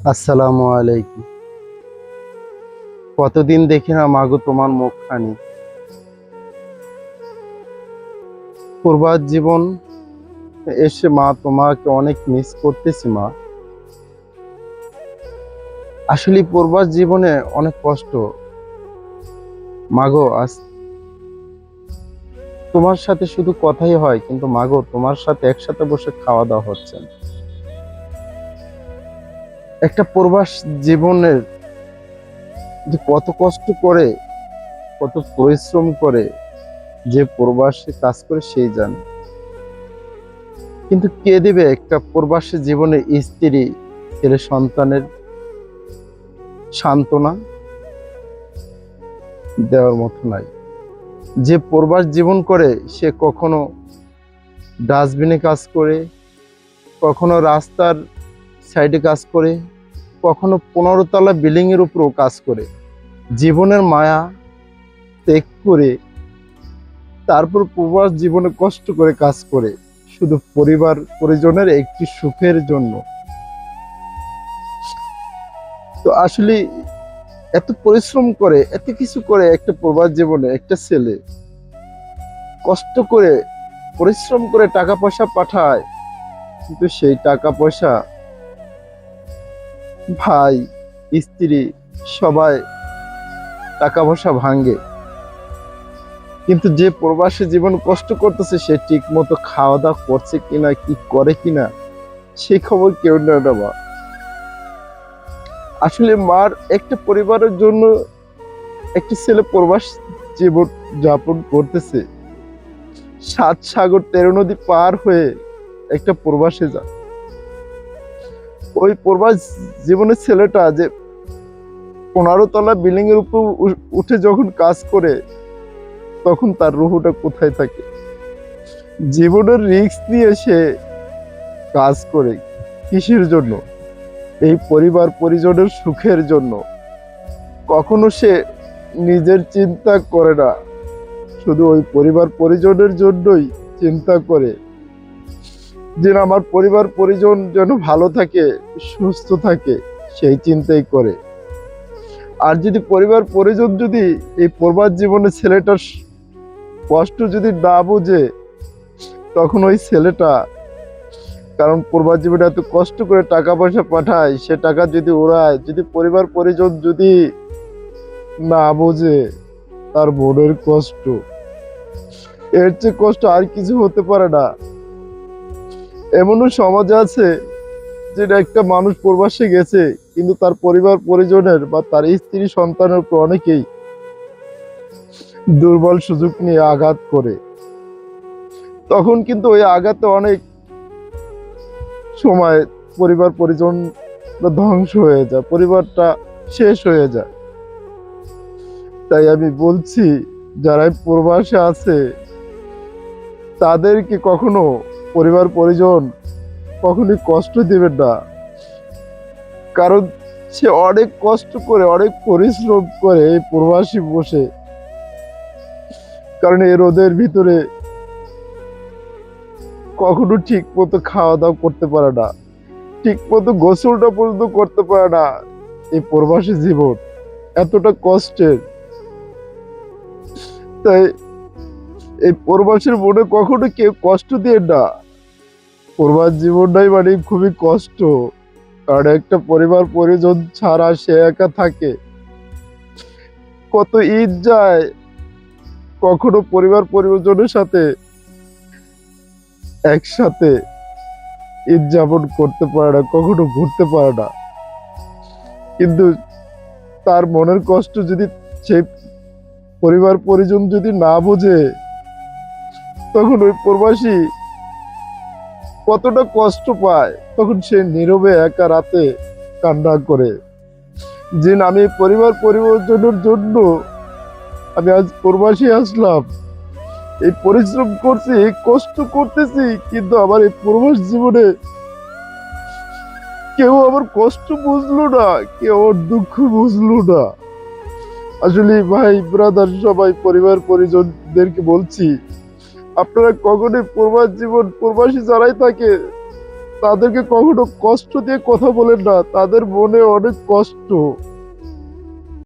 আসসালামু আলাইকুম। কতদিন দেখি না মাগো তোমার মুখখানি। পূর্বাত জীবন এসে মা তোমাকে অনেক মিস করতেছি মা। আসলে পূর্বাত জীবনে অনেক কষ্ট। মাগো, আজ তোমার সাথে শুধু কথাই হয়, কিন্তু মাগো, তোমার সাথে একসাথে বসে খাওয়া দাওয়া হচ্ছে না। একটা প্রবাস জীবনের যে কত কষ্ট করে, কত পরিশ্রম করে যে প্রবাসে কাজ করে সেই জানে। কিন্তু কে দিবে একটা প্রবাসী জীবনে স্ত্রী, ছেলে সন্তানের সান্ত্বনা? দেওয়ার মতো নাই। যে প্রবাস জীবন করে, সে কখনো ডাস্টবিনে কাজ করে, কখনো রাস্তার সাইডে কাজ করে, কখনো পনেরো তলা বিল্ডিং এর উপরেও কাজ করে। জীবনের মায়া ত্যাগ করে, তারপর প্রবাস জীবনে কষ্ট করে কাজ করে, শুধু পরিবার পরিজনের একটি সুখের জন্য। তো আসলে এত পরিশ্রম করে, এত কিছু করে একটা প্রবাস জীবনে, একটা ছেলে, কষ্ট করে, পরিশ্রম করে টাকা পয়সা পাঠায়, কিন্তু সেই টাকা পয়সা ভাই, স্ত্রী, সবাই টাকা পয়সা ভাঙ্গে কিন্তু যে প্রবাসী জীবন কষ্ট করতেছে, সে ঠিক মতো খাওয়া দাওয়া করছে কিনা, কি করে কিনা সেই খবর কেউ না নেওয়া আসলে মার একটা পরিবারের জন্য একটা ছেলে প্রবাস জীবন যাপন করতেছে। সাত সাগর তেরো নদী পার হয়ে একটা প্রবাসে যায়। ওই প্রবাস জীবনের ছেলেটা যে পনেরো তলা বিল্ডিং এর উপর উঠে যখন কাজ করে, তখন তার রুহুটা কোথায় থাকে? জীবনের রিস্ক নিয়ে সে কাজ করে কিসের জন্য? এই পরিবার পরিজনের সুখের জন্য। কখনো সে নিজের চিন্তা করে না। শুধু ওই পরিবার পরিজনের জন্যই চিন্তা করে। যে না, আমার পরিবার পরিজন যেন ভালো থাকে সুস্থ থাকে সেই চিন্তাই করে। আর যদি পরিবার পরিজন যদি এই প্রবাস জীবনে ছেলেটার কষ্ট যদি না বুঝে তখন ওই ছেলেটা কারণ প্রবাস জীবনে এত কষ্ট করে টাকা পয়সা পাঠায় সে টাকা যদি ওড়ায় যদি পরিবার পরিজন যদি না বোঝে তার মনের কষ্ট। এর চেয়ে কষ্ট আর কিছু হতে পারে না। এমনও সমাজ আছে যেটা একটা মানুষ প্রবাসে গেছে, কিন্তু তার পরিবার পরিজনের বা তার স্ত্রী সন্তানের উপর অনেকেই দুর্বল সুযোগ নিয়ে আঘাত করে। তখন কিন্তু ওই আঘাতে অনেক সময় পরিবার পরিজন ধ্বংস হয়ে যায়, পরিবারটা শেষ হয়ে যায়। তাই আমি বলছি যারা প্রবাসে আছে, তাদেরকে কখনো পরিবার পরিজন কখনোই কষ্ট দিবেন না। কারণ সে অনেক কষ্ট করে, অনেক পরিশ্রম করে এই প্রবাসী বসে। কারণ এই রোদের ভিতরে কখনো ঠিক মতো খাওয়া দাওয়া করতে পারে না। ঠিক মতো গোসলটা পর্যন্ত করতে পারে না এই প্রবাসী জীবন। এতটা কষ্টের। তাই এই প্রবাসের মনে কখনো কেউ কষ্ট দিয়ে না। প্রবাস জীবনটাই মানে খুবই কষ্ট। কারণ একটা পরিবার পরিজন ছাড়া সে একা থাকে। কত ঈদ যায়, কখনো পরিবার পরিজনের সাথে একসাথে ঈদ যাপন করতে পারে না, কখনো ঘুরতে পারে না। কিন্তু তার মনের কষ্ট যদি সেই পরিবার পরিজন যদি না বোঝে তখন ওই প্রবাসী কতটা কষ্ট পায়, তখন সে নীরবে একা রাতে কান্না করে। যে আমি পরিবার পরিবর্তনের জন্য আমি আজ প্রবাসী আসলাম। এই পরিশ্রম করছি কষ্ট করতেছি, কিন্তু আমার এই প্রবাস জীবনে কেউ আমার কষ্ট বুঝলো না, কেউ আমার দুঃখ বুঝলো না। আসলে ভাই ব্রাদার সবাই পরিবার পরিজনদেরকে বলছি আপনারা কখনোই প্রবাস জীবন প্রবাসী যারাই থাকে, তাদেরকে কখনো কষ্ট দিয়ে কথা বলেন না। তাদের মনে অনেক কষ্ট।